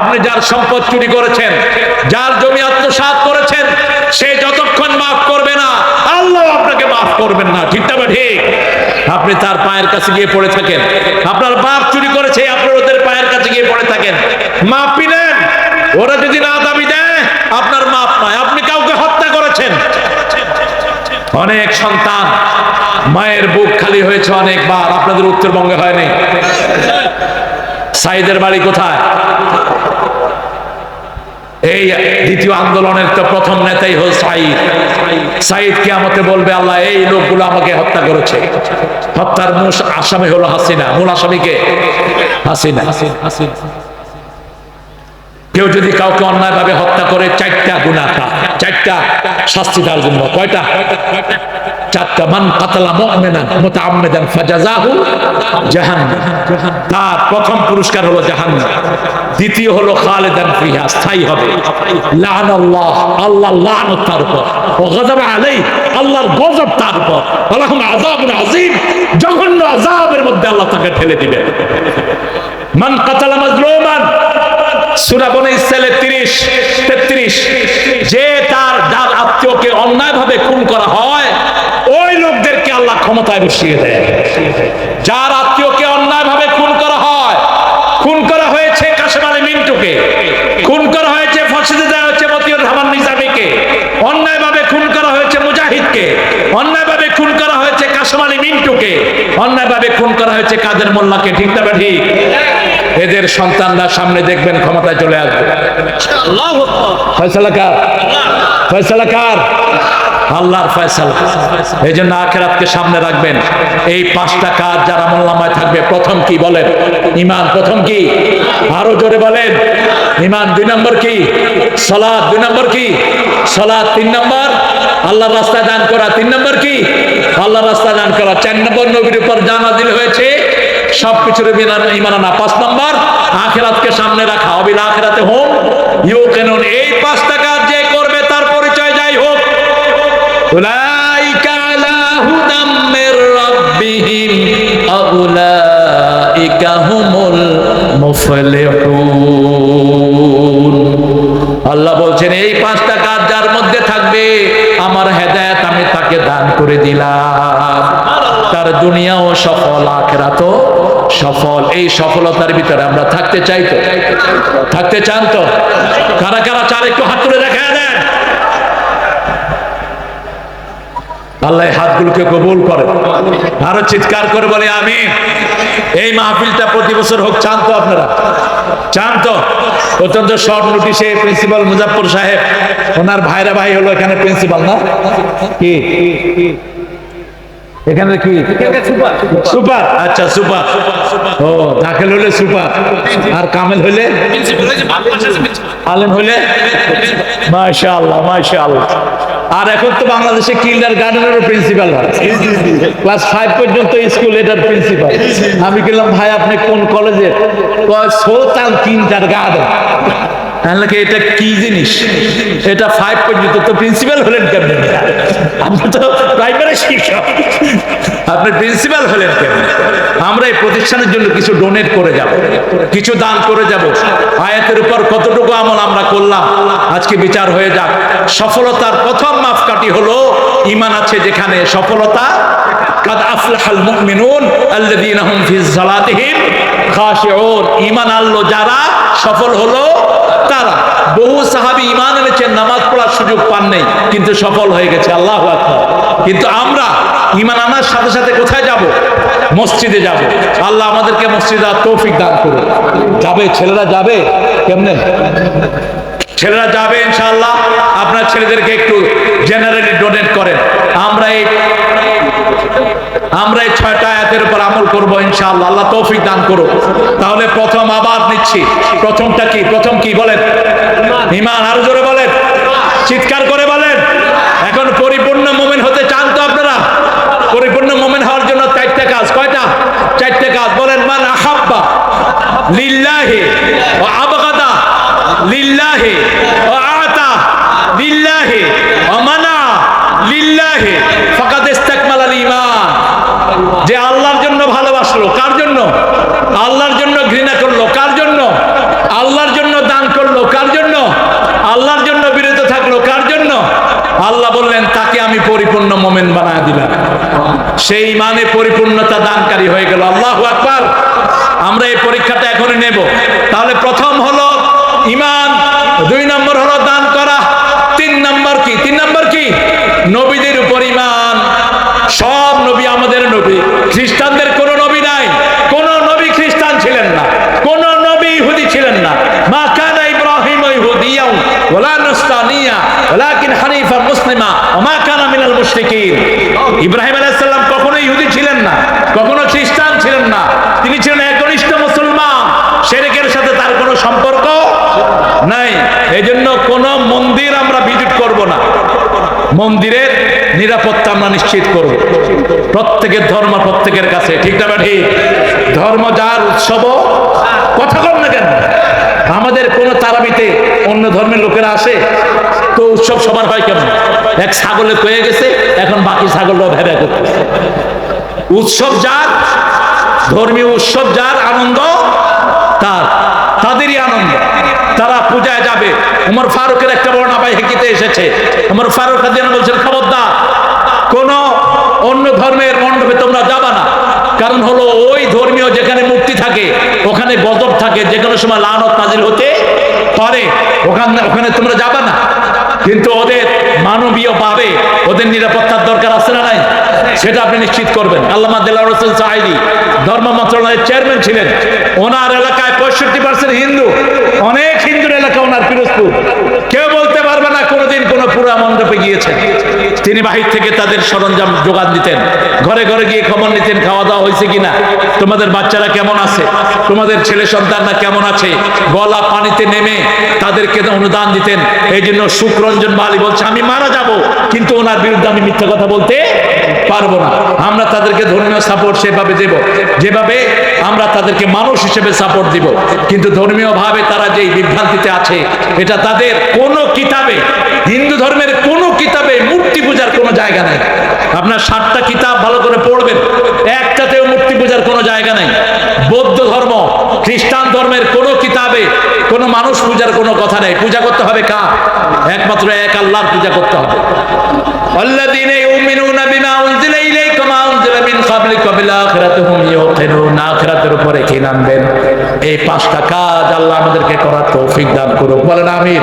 আপনি যার সম্পদ চুরি করেছেন, যার জমি আত্মসাৎ করেছেন, সে যতক্ষণ মাফ করবে না, আল্লাহ আপনাকে মাফ করবেন না। ঠিক না ঠিক? আপনি তার পায়ের কাছে গিয়ে পড়ে থাকেন। আপনার বাপ চুরি করেছে, আপনার ওদের পায়ের কাছে গিয়ে পড়ে থাকেন। মাপ নেন। ওরা যদি না দাবি দেয়, আপনার মাপ নয়। আপনি কাউকে হত্যা করেছেন। অনেক সন্তান, মায়ের বুক খালি হয়েছে অনেকবার। আপনাদের উত্তরবঙ্গে হয়নি। সাইদের বাড়ি কোথায়? এই দ্বিতীয় আন্দোলনের তো প্রথম নেতাই হল সাইদ সাইদ কিয়ামতে বলবে, আল্লাহ, এই লোকগুলো আমাকে হত্যা করেছে। হত্যার মূল আসামি হলো হাসিনা। মূল আসামিকে হাসিনা। কেউ যদি কাউকে অন্যায়ভাবে হত্যা করে, চারটা গুণাটা চারটা শাস্তি তার জন্য। কয়টা? চারটা মান কাতালা মুমিনান মুতাআম্মিদান ফাজাযাহু জাহান্নাম। তার প্রথম পুরস্কার হলো জাহান্নাম। দ্বিতীয় হলো খালিদান ফিহা, স্থায়ী হবে। লানাল্লাহ, আল্লাহ লানত তার উপর। ও গজব আলাই আল্লাহর গজব তার উপর। আল্লাহুম আযাবুন আযীম, জঘন্য আযাবের মধ্যে আল্লাহ তাকে ঠেলে দিবে মান কাতালা মাজলুমান, সূরা বনে ইসরাইলের 30 33 যে তার যার আত্মীয়কে অন্যায়ভাবে খুন করা হয় আল্লাহ ক্ষমতায় বসিয়ে দেয়। যার আত্মীয়কে অন্যায়ভাবে খুন করা হয় খুন করা হয়েছে কাশেম আলী মিন্টুকে খুন করা হয়েছে ফাঁসিতে দেওয়া হয়েছে মতিউর রহমান নিজামীকে অন্যায়ভাবে খুন করা হয়েছে মুজাহিদকে অন্যায়ভাবে খুন করা হয়েছে কাশেম আলী মিন্টুকে অন্যায়ভাবে খুন করা হয়েছে কাদের মোল্লাকে ঠিক না ঠিক এদের সন্তানরা সামনে দেখবেন ক্ষমতায় চলে আসবে। ফয়সালা কার? আল্লাহর রাস্তায় দান করা তিন নম্বর কি? আল্লাহর রাস্তায় দান করা। চার নম্বর নবীর উপর জানাজিল হয়েছে, সবকিছুর ইমান পাঁচ নম্বর, আখেরাতকে সামনে রাখা। অবিল আখেরাতে হোম ইউ কেন এই পাঁচটা কাজ যে করবে যাই হোক আল্লাহ বলছেন, এই পাঁচটা কাজ যার মধ্যে থাকবে, আমার হেদায়েত আমি তাকে দান করে দিলাম। তার দুনিয়াও সফল, আখেরাতও সফল। এই সফলতার ভিতরে আমরা থাকতে চাই তো? থাকতে চান তো? কারা কারা চার একটু হাত তুলে দেখা দেন। আল্লাহ হাতগুলোকে কবুল করে। আরও চিৎকার করে বলে আমি এই মাহফিলটা প্রতি বছর হোক, চান তো আপনারা? চান তো? অত্যন্ত শর্ট নোটিশে প্রিন্সিপাল মুজাফর সাহেব, ওনার ভাইরা ভাই হলো এখানে প্রিন্সিপাল, না? কি? এখানে কি? সুপার আচ্ছা সুপার। ও দাখিল হলে সুপার। আর কামেল হলে? আলেম হলে? মাশা আল্লাহ মাশা আল্লাহ আর এখন তো বাংলাদেশে কিন্ডার গার্ডেনেরও প্রিন্সিপাল হয়। ক্লাস ফাইভ পর্যন্ত স্কুল এটার প্রিন্সিপাল। আমি বললাম ভাই আপনি কোন কলেজে? Sultan kindergarten. তাহলে এটা কি জিনিস? এটা ফাইভ পর্যন্ত তো প্রিন্সিপাল হলেন কেমন? আপনি তো প্রাইমারি শিক্ষক। আপনি প্রিন্সিপাল হলেন কেমন আমরা এই প্রতিষ্ঠানের জন্য কিছু ডোনেট করে যাব, কিছু দান করে যাব। আয়াতের উপর কতটুকু আমল আমরা করলাম, আজকে বিচার হয়ে যাক। সফলতার প্রথম মাপকাঠি হলো ইমান আছে যেখানে সফলতা, কাদ আফলাহাল মুমিনুন আল্লাযীনা হুম ফি সালাতিহিম খাশিউন। ঈমান আনলো যারা, সফল হলো তারা। বহু সাহাবী ঈমান এনেছেন, নামাজ পড়ার সুযোগ পান নাই কিন্তু সফল হয়ে গেছে, আল্লাহু আকবার। কিন্তু আমরা ঈমান আনার সাথে সাথে কোথায় যাব? মসজিদে যাব। আল্লাহ আমাদেরকে মসজিদে তৌফিক দান করুন যাবে? ছেলেরা যাবে? কেমনে? ছেলেরা যাবে ইনশাআল্লাহ। আপনার ছেলেদেরকে একটু জেনারেলি ডোনেট করেন। আমরা এই আমরা এই ছয়টা আয়াতের উপর আমল করব ইনশাআল্লাহ। আল্লাহ তৌফিক দান করো তাহলে প্রথম আবার নিচ্ছি। প্রথমটা কি? প্রথম কি বলেন? ইমান আরও জোরে বলেন। চিৎকার করে বলেন। এখন পরিপূর্ণ যে আল্লাহর জন্য ভালোবাসলো, কার জন্য? আল্লাহর জন্য ঘৃণা করল, কার জন্য? আল্লাহর জন্য দান করল, কার জন্য? আল্লাহর জন্য বিরত থাকল, কার জন্য? আল্লাহ বললেন, তাকে আমি পরিপূর্ণ মোমেন বানায় দিলাম। সেই মানে পরিপূর্ণতা দানকারী হয়ে গেল। আল্লাহ আকবার। আমরা এই পরীক্ষাটা এখনই নেব। তাহলে প্রথম হলো ইমান, দুই নম্বর কি? তিন নম্বর কি? নবীদের উপর ইমান সব নবী আমাদের নবী। খ্রিস্টানদের কোনো নবী নাই। কোন নবী খ্রিস্টান ছিলেন না। কোন নবী ইহুদি ছিলেন না। মা ইব্রাহিম ইহুদি ছিলেন না। কখনো খ্রিস্টান ছিলেন না। তিনি ছিলেন একনিষ্ঠ মুসলমান। শিরকের সাথে তার কোনো সম্পর্ক নাই। এজন্য কোন মন্দির আমরা ভিজিট করব না। মন্দিরের নিরাপত্তা আমরা নিশ্চিত করব। প্রত্যেকের ধর্ম প্রত্যেকের কাছে, ঠিক না ঠিক ধর্ম যার উৎসব, কথা কম না কেন? আমাদের কোন তারাবিতে অন্য ধর্মের লোকেরা আসে, তো উৎসব সবার হয় কেমন? এক ছাগলে কয়ে গেছে, এখন বাকি ছাগলরাও ভেবে করতেছে উৎসব যার, ধর্মীয় উৎসব যার, আনন্দ তার, তাদেরই আনন্দ। তারা পূজায় যাবে। উমর ফারুকের একটা বর্ণা পাই হেকিতে এসেছে। উমর ফারুক বলছেন, খবরদার, কোন অন্য ধর্মের মণ্ডপে তোমরা যাবা না। কারণ হলো ওই ধর্মীয় যেখানে মুক্তি থাকে, ওখানে গজব থাকে যে কোনো সময় লানত নাজিল হতে পারে। ওখানে ওখানে তোমরা যাবা না। কিন্তু ওদের মানবীয় পাবে ওদের নিরাপত্তার দরকার আছে না নাই সেটা আপনি নিশ্চিত করবেন। আল্লামা দিল্লা রসুল সাহিদি ধর্ম মন্ত্রণালয়ের চেয়ারম্যান ছিলেন। ওনার এলাকায় পঁয়ষট্টি পার্সেন্ট হিন্দু। অনেক হিন্দুর এলাকা ওনার পিরোজপুর। কেউ বলতে পারবে না, কোনোদিন কোনো পুরা মণ্ডপে গিয়েছেন। তিনি বাহির থেকে তাদের সরঞ্জাম যোগান দিতেন। ঘরে ঘরে গিয়ে খবর নিতেন, খাওয়া দাওয়া হয়েছে কিনা, তোমাদের বাচ্চারা কেমন আছে, তোমাদের ছেলে সন্তানরা কেমন আছে, গলা পানিতে নেমে তাদেরকে অনুদান দিতেন। এই জন্য সুখরঞ্জন বালি বলছে, আমি মারা যাব। কিন্তু ওনার বিরুদ্ধে আমি মিথ্যা কথা বলতে পারব না। আমরা তাদেরকে ধর্মীয় সাপোর্ট সেভাবে দেব। যেভাবে আমরা তাদেরকে মানুষ হিসেবে সাপোর্ট দিব। কিন্তু ধর্মীয় ভাবে তারা যে বিভ্রান্তিতে আছে, এটা তাদের কোনো কিতাবে, হিন্দু ধর্মের কোনো কিতাবে মূর্তি পূজার কোনো জায়গা নাই। আপনার সাতটা কিতাব ভালো করে পড়বেন, একটাতেও মূর্তি পূজার কোনো জায়গা নাই। বৌদ্ধ ধর্ম, খ্রিস্টান ধর্মের কোনো কিতাবে কোনো মানুষ পূজার কোনো কথা নেই। পূজা করতে হবে কার? একমাত্র এক আল্লাহর পূজা করতে হবে। অল্লাদিন উপরে কি নামবেন। এই পাঁচটা কাজ আল্লাহ আমাদেরকে করার তৌফিক দান করুক। বলেন আমিন।